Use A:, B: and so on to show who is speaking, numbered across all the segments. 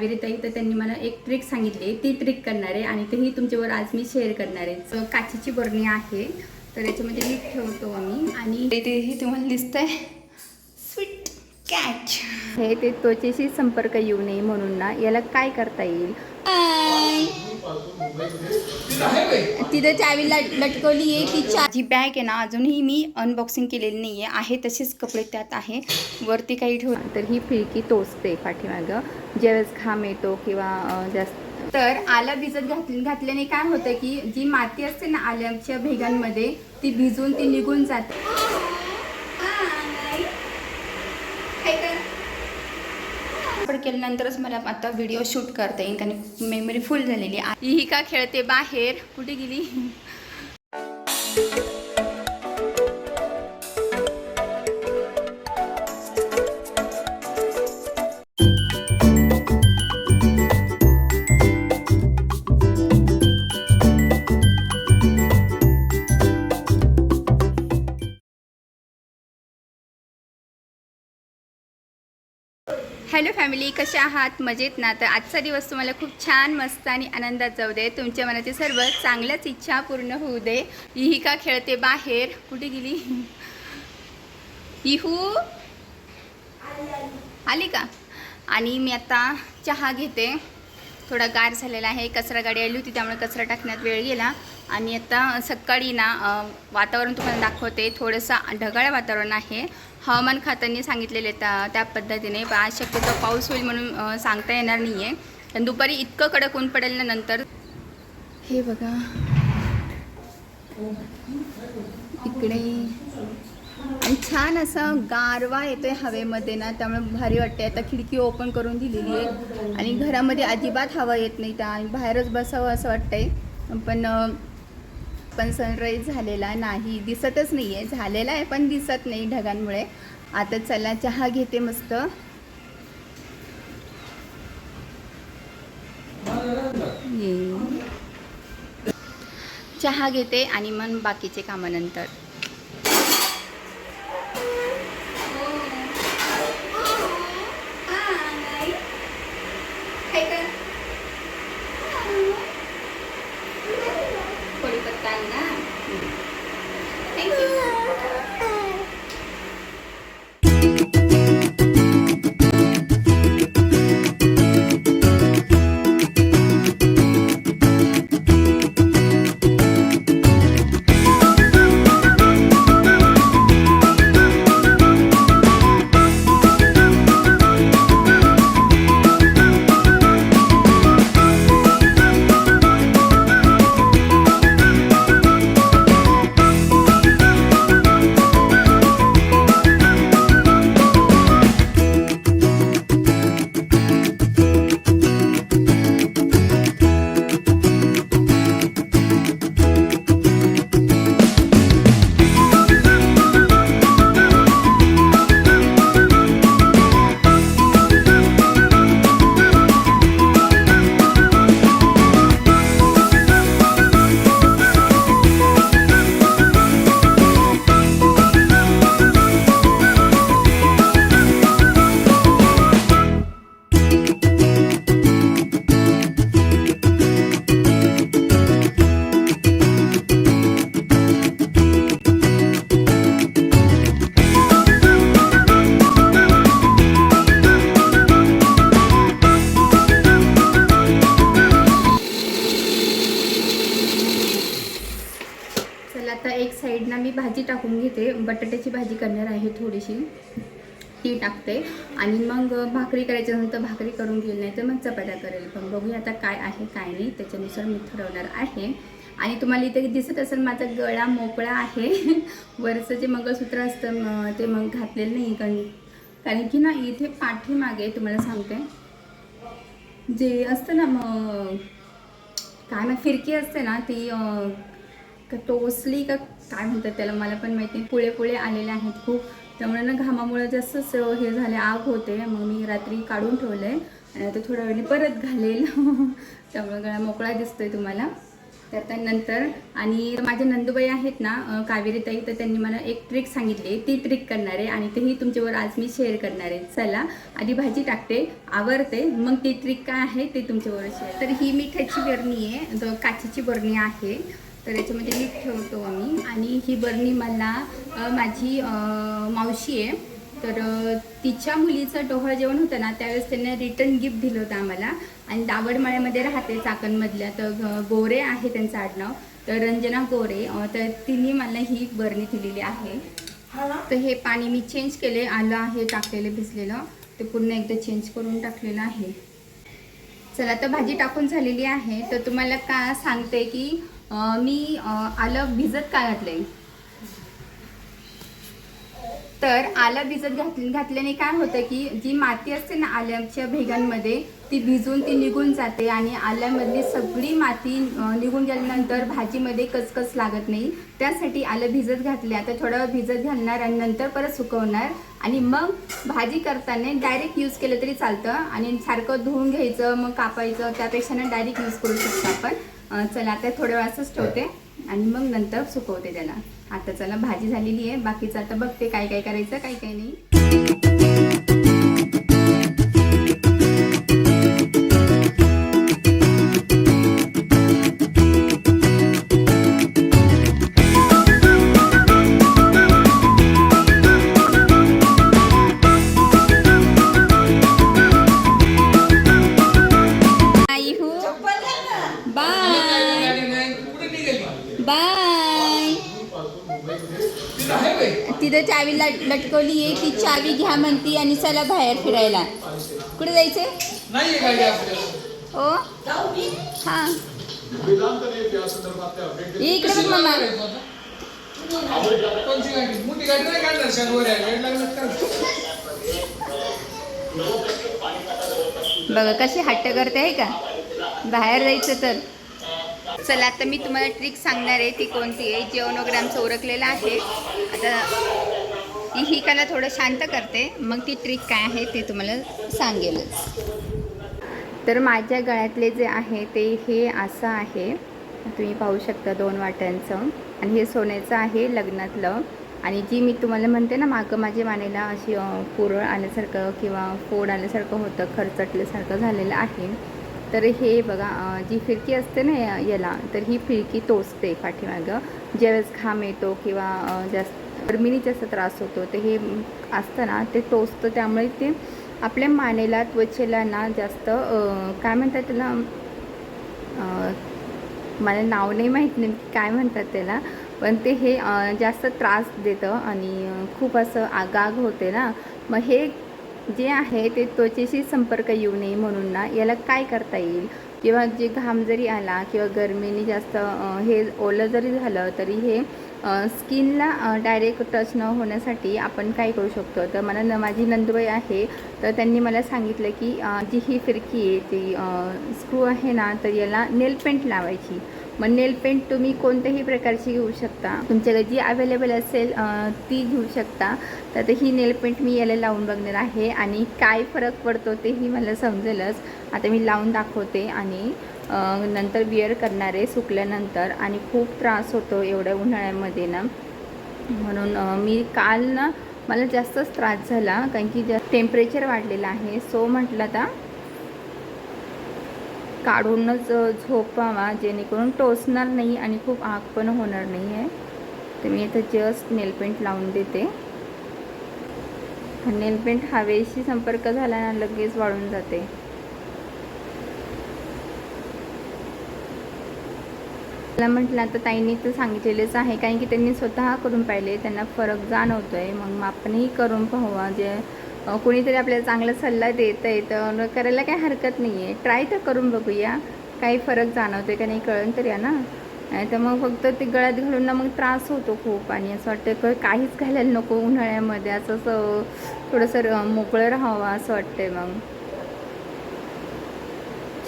A: कावेरी ताई तर त्यांनी मला एक ट्रिक सांगितली. ती ट्रिक करणार आहे आणि तेही तुमच्यावर आज मी शेअर करणार. आहे तर काचेची बरणी आहे. तर याच्यामध्ये मी ठेवतो आम्ही. आणि तेही तुम्हाला दिसतंय. आहे कॅच हे ते त्वचेशी संपर्क येऊ नये म्हणून ना याला काय करता येईल? तिथं चावी लट लटकवली आहे ती चा जी बॅग आहे ना अजूनही मी अनबॉक्सिंग केलेली नाही आहे आहे तसेच कपडे त्यात आहे. वरती काही ठेव तर ही फिरकी टोचते पाठीमागं. ज्यावेळेस घाम येतो किंवा जास्त तर आलं भिजत घातली घातल्याने काय होतं की जी माती असते ना आल्याच्या भेगांमध्ये ती भिजून ती निघून जाते. आपण केल्यानंतरच मला आता व्हिडिओ शूट करता येईल कारण मेमरी फुल झालेली आहे. ही का खेळते बाहेर? कुठे गेली? हॅलो फॅमिली कशा आहात? मजेत ना? तर आजचा दिवस तुम्हाला खूप छान मस्त आणि आनंदात जाऊ दे. तुमच्या मनाची सर्व चांगल्याच इच्छा पूर्ण होऊ दे. इही का खेळते बाहेर? कुठे गेली? इहू? आली का? आणि मी आता चहा घेते. थोडा गार झालेला आहे. कचरा गाडी आली होती त्यामुळे कचरा टाकण्यात वेळ गेला. आणि आता सकाळी ना वातावरण तुम्हाला दाखवते. थोडंसं ढगाळ वातावरण आहे. हवामान खात्याने सांगितलेले त्या त्या पद्धतीने. पण आज शक्यतो पाऊस होईल म्हणून सांगता येणार नाही आहे पण दुपारी इतकं कडक ऊन पडेल ना नंतर. हे बघा. इकडे आणि छान असा गारवा येतोय हवेमध्ये ना त्यामुळे भारी वाटते आता खिडकी ओपन करून दिलेली आहे. आणि घरामध्ये अजिबात हवा येत नाही त्या आणि बाहेरच बसावं असं वाटतंय. पण पण सनराईज झालेला नाही. दिसतच नाही आहे झालेला आहे पण दिसत नाही ढगांमुळे. आता चला चहा घेते मस्त. चहा घेते आणि मग बाकीचे कामानंतर. importante ती आणि मग भाकरी करायची असेल तर भाकरी करून घेईल नाही तर मग चपात्या करेल. पण बघूया आता काय आहे काय नाही. त्याच्यानुसार मी ठरवणार आहे. आणि तुम्हाला इथे दिसत असेल माझा गळा मोकळा आहे. वरचं जे मंगळसूत्र असतं ते मग घातलेलं नाही कारण कारण की ना इथे पाठीमागे तुम्हाला सांगते. जे असतं ना मग काय ना फिरकी असते ना ती का टोचली का काय म्हणतात त्याला मला पण माहिती पुळे पुळे आलेले आहेत खूप. त्यामुळे ना घामामुळे जास्तच हे झाले आग होते. मग मी रात्री काढून ठेवलं आहे आणि आता थोड्या वेळी परत घालेल. त्यामुळे गळा मोकळा दिसतोय तुम्हाला. तर त्यानंतर आणि माझ्या नंदुबाई आहेत ना कावेरीताई तर त्यांनी मला एक ट्रिक सांगितली. ती ट्रिक करणार आहे आणि तेही तुमच्यावर आज मी शेअर करणार. आहे चला आधी भाजी टाकते. आवरते. मग ती ट्रिक काय आहे ते तुमच्यावर शेअर तर ही मिठाची बरणी आहे. जो काचेची बरणी आहे. तर याच्यामध्ये मीठ ठेवतो आम्ही. आणि ही बरणी मला माझी मावशी आहे. तर तिच्या मुलीचं डोहळ जेवण होतं ना त्यावेळेस त्यांनी रिटर्न गिफ्ट दिलं होतं आम्हाला. आणि दावडमाळ्यामध्ये राहते चाकणमधल्या तर गोरे आहे त्यांचं आडनाव. तर रंजना गोरे तर तिने मला ही बरणी दिलेली आहे. तर हे पाणी मी चेंज केले आलं आहे टाकलेलं भिजलेलं. ते पूर्ण एकदा चेंज करून टाकलेलं आहे. चला तर भाजी टाकून झालेली आहे. तर तुम्हाला का सांगते की मी आलं भिजत काय घातलंय? तर आलं भिजत घात घातल्याने काय होतं की जी माती असते ना आल्याच्या भेगांमध्ये ती भिजून ती निघून जाते आणि आल्यामधली सगळी माती निघून गेल्यानंतर भाजीमध्ये कचकच लागत नाही. त्यासाठी आलं भिजत घातले आता थोडं भिजत घालणार आणि नंतर परत सुकवणार. आणि मग भाजी करताना डायरेक्ट यूज केलं तरी चालतं आणि सारखं धुवून घ्यायचं मग कापायचं त्यापेक्षा ना डायरेक्ट यूज करू शकतो आपण. चला आता थोड्या वेळासच ठेवते आणि मग नंतर सुकवते त्याला. आता चला भाजी झालेली आहे. बाकीचं आता बघते काय काय करायचं काय काय नाही. चावी लट लटकवली आहे ती चावी घ्या म्हणती आणि चला बाहेर फिरायला. कुठे
B: आपल्याला
A: हो? हा. इकडे बघ मामा. बघा कशी हट्ट करते आहे का? बाहेर जायचं तर. चला आता मी तुम्हाला ट्रिक सांगणार आहे ती कोणती आहे? जेवण वगैरे आमचं उरकलेलं आहे. आता ती ही कला थोडं शांत करते. मग ती ट्रिक काय आहे ते तुम्हाला सांगेलच. तर माझ्या गळ्यातले जे आहे ते हे असं आहे. तुम्ही पाहू शकता दोन वाट्यांचं. आणि हे सोन्याचं आहे लग्नातलं. आणि जी मी तुम्हाला म्हणते ना मागं माझ्या मानेला अशी पुरळ आल्यासारखं किंवा फोड आल्यासारखं होतं खरचटल्यासारखं झालेलं आहे. तर हे बघा जी फिरकी असते ना याला तर ही फिरकी टोचते पाठीमागं. ज्यावेळेस घाम येतो किंवा जास्त गरमीने जास्त त्रास होतो तर हे असतं ना ते टोचतं. त्यामुळे ते आपल्या मानेला त्वचेला ना जास्त काय म्हणतात त्याला मला नाव नाही माहीत नेमकी काय म्हणतात त्याला पण ते हे जास्त त्रास देतं आणि खूप असं आगाग होते ना. मग हे जे आहे ते त्वचेशी संपर्क येऊ नये म्हणून ना याला काय करता येईल? किंवा जे घाम जरी आला किंवा गरमीने जास्त हे ओलं जरी झालं तरी हे स्किनला डायरेक्ट टच न होण्यासाठी आपण काय करू शकतो? तर मला न माझी नंदुबाई आहे तर त्यांनी मला सांगितलं की जी ही फिरकी आहे ती स्क्रू आहे ना तर याला नेल पेंट लावायची. मग नेल पेंट तुम्ही कोणत्याही प्रकारची घेऊ शकता. तुमच्याकडे जी अवेलेबल असेल ती घेऊ शकता. तर ही नेल पेंट मी याला लावून बघणार आहे आणि काय फरक पडतो तेही मला समजेलच. आता मी लावून दाखवते आणि नंतर विअर करणार आहे सुकल्यानंतर आणि खूप त्रास होतो एवढ्या उन्हाळ्यामध्ये ना. म्हणून मी काल ना मला जास्तच त्रास झाला कारण की जास्त टेम्परेचर वाढलेलं आहे. सो म्हटलं आता काढूनच झोपावा जेणेकरून टोचणार नाही आणि खूप आग पण होणार नाही आहे. तर मी इथं जस्ट नेलपेंट लावून देते. नेलपेंट हवेशी संपर्क झाला ना लगेच वाळून जाते. मला म्हटलं आता ताईंनी तर सांगितलेलेच आहे कारण की त्यांनी स्वतः करून पाहिले त्यांना फरक जाणवतोय. मग आपणही करून पाहूया जे कोणीतरी आपल्याला चांगला सल्ला देत आहे तर करायला काही हरकत नाही आहे ट्राय तर करून बघूया. काही फरक जाणवतोय का नाही कळून तर या ना. नाही तर मग फक्त ते गळ्यात घालून ना मग त्रास होतो खूप आणि असं वाटतं क- काहीच घालायला नको उन्हाळ्यामध्ये. असं असं थोडंसं र- मोकळं राहावं असं वाटतंय मग.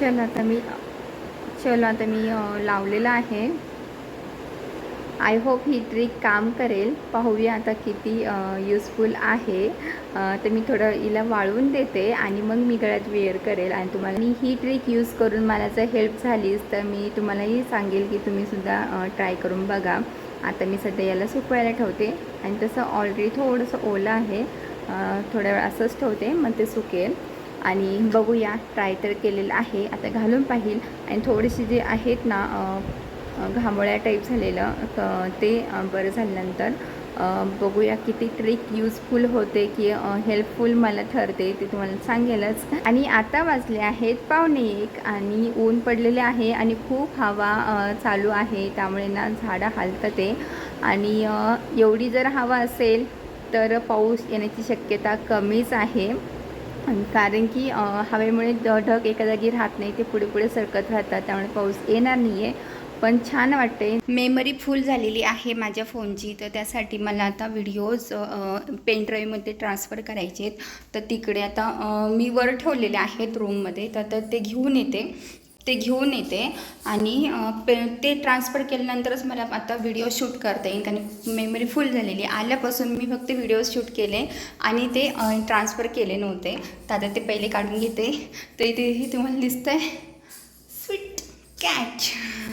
A: चल आता मी चल आता मी लावलेलं आहे. आय होप ही ट्रिक काम करेल. पाहूया आता किती युजफुल आहे. तर मी थोडं हिला वाळवून देते आणि मग मी गळ्यात वेअर करेल. आणि तुम्हाला मी ही ट्रिक यूज करून मला जर हेल्प झालीच तर मी तुम्हालाही सांगेल की तुम्हीसुद्धा ट्राय करून बघा. आता मी सध्या याला सुकवायला ठेवते. आणि तसं ऑलरेडी थोडंसं ओलं आहे. थोड्या वेळ असंच ठेवते मग ते सुकेल. आणि बघूया ट्राय तर केलेलं आहे. आता घालून पाहिल. आणि थोडेसे जे आहेत ना घामोळ्या टाईप झालेलं. तर ते बरं झाल्यानंतर बघूया किती ट्रिक यूजफुल होते की हेल्पफुल मला ठरते ते तुम्हाला सांगेलच. आणि आता वाजले आहेत पावणे एक आणि ऊन पडलेले आहे आणि खूप हवा चालू आहे. त्यामुळे ना झाडं हलतते. ते आणि एवढी जर हवा असेल तर पाऊस येण्याची शक्यता कमीच आहे. कारण की हवेमुळे ढग एका जागी राहत नाही ते पुढे पुढे सरकत राहतात. त्यामुळे पाऊस येणार नाही आहे पण छान वाटते मेमरी फुल झालेली आहे माझ्या फोनची तर त्यासाठी मला आता व्हिडिओज पेनड्राईव्हमध्ये ट्रान्सफर करायचे आहेत. तर तिकडे आता मी वर ठेवलेले आहेत रूममध्ये तर आता ते घेऊन येते. ते घेऊन येते. आणि पे ते ट्रान्सफर केल्यानंतरच मला आता व्हिडिओ शूट करता येईल. कारण मेमरी फुल झालेली. आल्यापासून मी फक्त व्हिडिओ शूट केले आणि ते ट्रान्सफर केले नव्हते. तर आता ते पहिले काढून घेते. तर तेही तुम्हाला दिसतं आहे कॅच.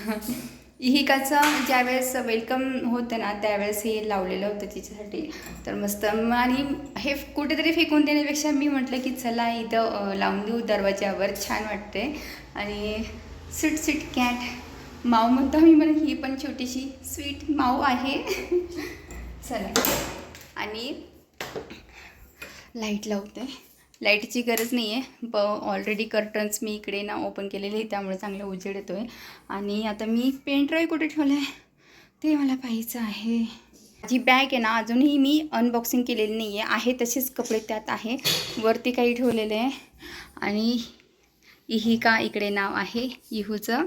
A: इहिकाचं ज्यावेळेस वेलकम होतं ना त्यावेळेस हे लावलेलं होतं तिच्यासाठी. तर मस्त आणि हे कुठेतरी फेकून देण्यापेक्षा मी म्हटलं की चला इथं लावून देऊ दरवाज्यावर. छान वाटते आणि स्वीट स्वीट कॅट. माऊ म्हणतो मी मला ही पण छोटीशी स्वीट माऊ आहे. चला. आणि लाइट लावते. लाईटची गरज नाही आहे. ब ऑलरेडी कर्टन्स मी इकडे ना ओपन केलेले आहे त्यामुळे चांगलं उजेड येतो आहे आणि आता मी पेन ड्राईव्ह कुठे ठेवलं आहे ते मला पाहायचं आहे. जी बॅग आहे ना अजूनही मी अनबॉक्सिंग केलेली नाही आहे आहे तसेच कपडे त्यात आहे. वरती काही ठेवलेले आहे. आणि इहिका इकडे नाव आहे इहूचं.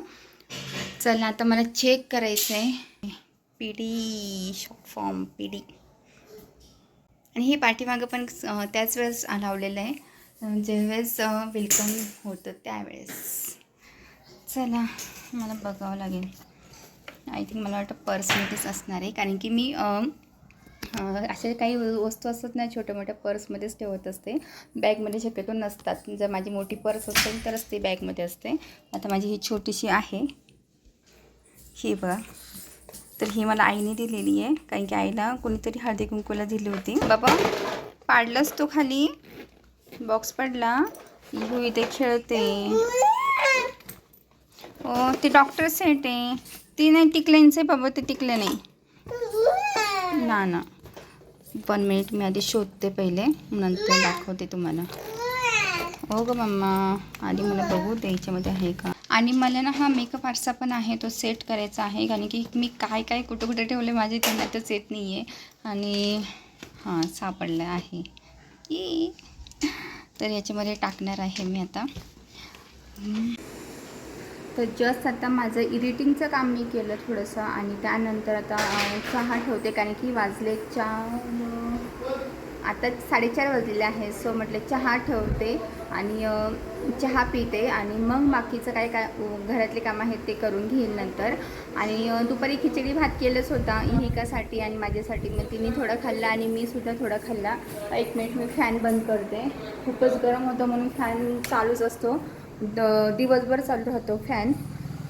A: चला आता मला चेक करायचं आहे P D short form P D आणि हे पाठीमागं पण त्याच वेळेस लावलेलं आहे. ज्यावेळेस वेलकम होतं त्यावेळेस. चला मला बघावं लागेल. आय थिंक मला वाटतं पर्समध्येच असणार आहे. कारण की मी अशा काही वस्तू असतात ना छोट्या मोठ्या पर्समध्येच ठेवत असते. बॅगमध्ये शक्यतो नसतात. जर माझी मोठी पर्स असेल तरच ती बॅगमध्ये असते. आता माझी ही छोटीशी आहे. ही बघा. तर ही मला आईने दिलेली आहे कारण की आईला कोणीतरी हळदी कुंकूला दिली होती. बाबा पाडलाच तो खाली? बॉक्स पडला. इहू इथे खेळते. हो ते डॉक्टर सेट आहे. ती नाही टिकल्यांचं आहे बाबा ते टिकले नाही. ना ना. वन मिनिट मी आधी शोधते पहिले. नंतर दाखवते तुम्हाला. हो ग मम्मा. आधी मला बघू द्यायच्यामध्ये आहे का? आणि मला ना हा मेकअप आरसा पण आहे तो सेट करायचा आहे. कारण की मी काय काय कुठं कुठे ठेवले माझे त्यांनातच येत नाही आहे आणि हां सापडलं आहे. ई. तर याच्यामध्ये टाकणार आहे मी आता. तर जस्ट आता माझं इडिटिंगचं काम मी केलं थोडंसं. आणि त्यानंतर आता चहा ठेवते कारण की वाजले चार आता साडेचार वाजलेले आहे सो म्हटलं चहा ठेवते आणि चहा पिते आणि मग बाकीचं काय काय घरातले कामं आहेत ते करून घेईन नंतर. आणि दुपारी खिचडी भात केलंच होता हिकासाठी आणि माझ्यासाठी. मग तिने थोडं खाल्लं आणि मी सुद्धा थोडं खाल्ला. एक मिनिट मी फॅन बंद करते. खूपच गरम होतं म्हणून फॅन चालूच असतो. द दिवसभर चालू राहतो फॅन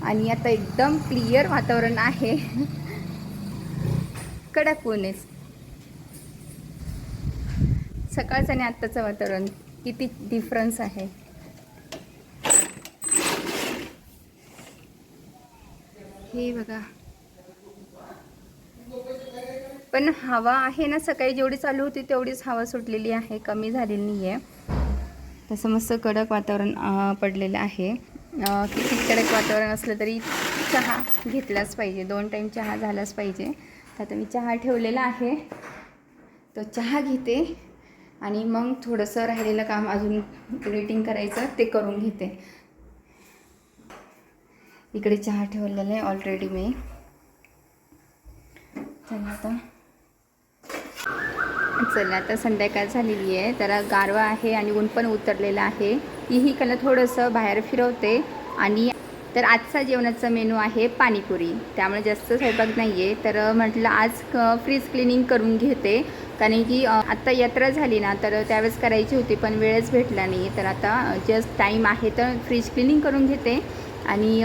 A: आणि आता एकदम क्लिअर वातावरण आहे. कडक ऊन आहे. सकाळचं आणि आत्ताचं वातावरण किती डिफरन्स आहे? हे बघा. पण हवा आहे ना सकाळी जेवढी चालू होती तेवढीच हवा सुटलेली आहे कमी झालेली नाही आहे तसं मस्त कडक वातावरण पडलेलं आहे. किती कडक वातावरण असलं तरी चहा घेतलाच पाहिजे. दोन टाईम चहा झालाच पाहिजे. तर आता मी चहा ठेवलेला आहे. तो चहा घेते. आणि मग थोडंसं राहिलेलं काम अजून एडिटिंग करायचं ते करून घेते. इकडे चहा ठेवलेला आहे ऑलरेडी मी. चला आता. चला आता संध्याकाळ झालेली आहे. त्याला गारवा आहे आणि ऊन पण उतरलेलं आहे. तीही कला थोडंसं बाहेर फिरवते आणि तर आजचा जेवणाचा मेनू आहे पाणीपुरी. त्यामुळे जास्त स्वयंपाक नाही आहे तर म्हटलं आज क फ्रीज क्लिनिंग करून घेते. कारण की आत्ता यात्रा झाली ना तर त्यावेळेस करायची होती पण वेळच भेटला नाही. तर आता जस्ट टाईम आहे तर फ्रीज क्लिनिंग करून घेते. आणि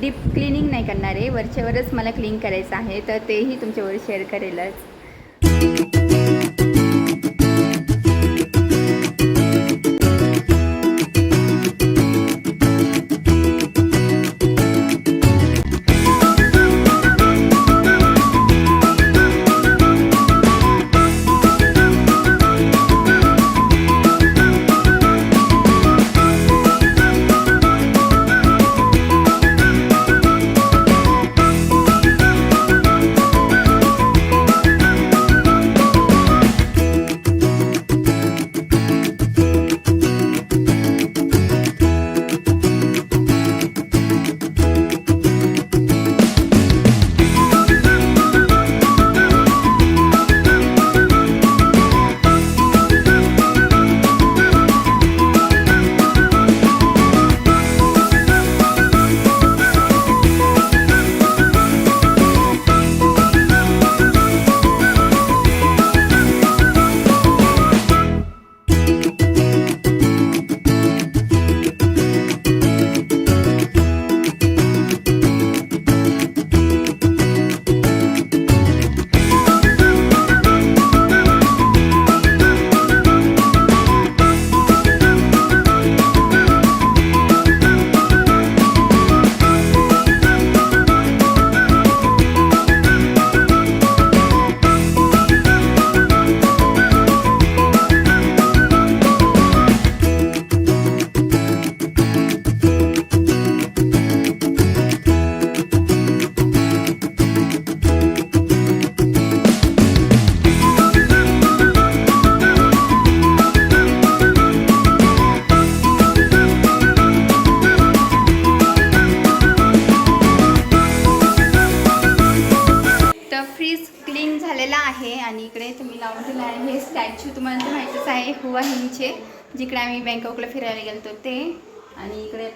A: डीप क्लिनिंग नाही करणार. आहे वरच्यावरच मला क्लीन करायचं आहे. तर तेही तुमच्यावर शेअर करेलच.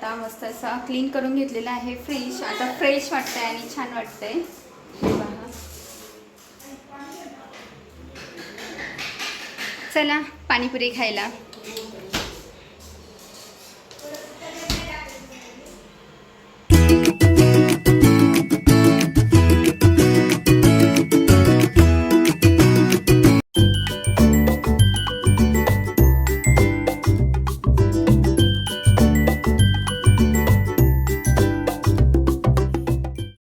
A: आता मस्त असा क्लीन करून घेतलेला आहे फ्रेश आता फ्रेश वाटतंय आणि छान वाटतंय. चला पाणीपुरी खायला.